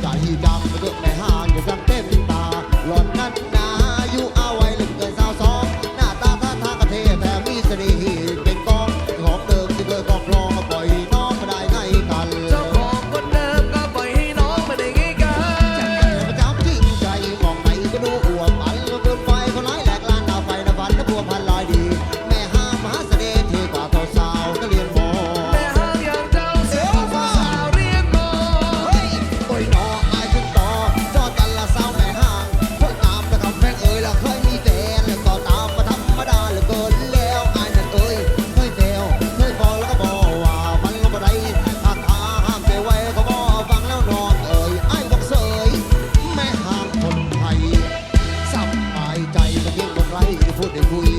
ใจดำงเรื่อม่ห่างอยู่กันเต้น คุย